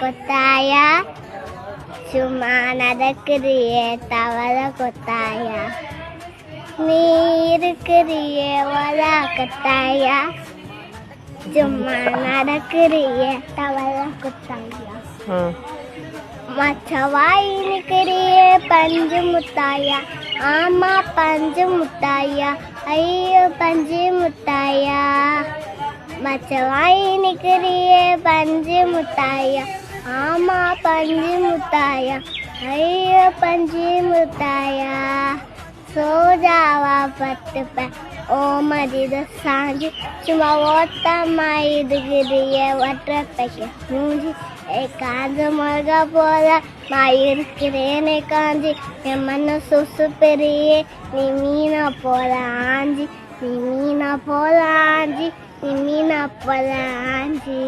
கொத்தாயா? சும்மா நடக்கிறியே தவள கொத்தாயா? நீ இருக்கிறியே வளா கொத்தாயா? சும்மா நடக்கிறியே தவள கொத்தாயா? மச்சவாய் நிக்கிறியே பஞ்சு முத்தாயா? ஆமா பஞ்சு முத்தாயா? ஐயோ பஞ்சு முத்தாயா? மச்சவாய் நிக்கிறியே பஞ்சு முத்தாயா? ஆமா பஞ்சு முத்தாயா. ஐயோ பஞ்சு முத்தாயா. சோஜாவா பத்துப்பேன் ஓ மதித சாஞ்சி. சும்மா ஓட்டமா இதுகிறிய ஒற்றப்பைக்க மூஞ்சி ஏ காஞ்ச மிளகா போல நான் இருக்கிறேனே காஞ்சி. என் மண்ண சுசு பெரிய நீ மீனா போல ஆஞ்சி. நீ மீனா போல ஆஞ்சி. நீ மீனா போல ஆஞ்சி.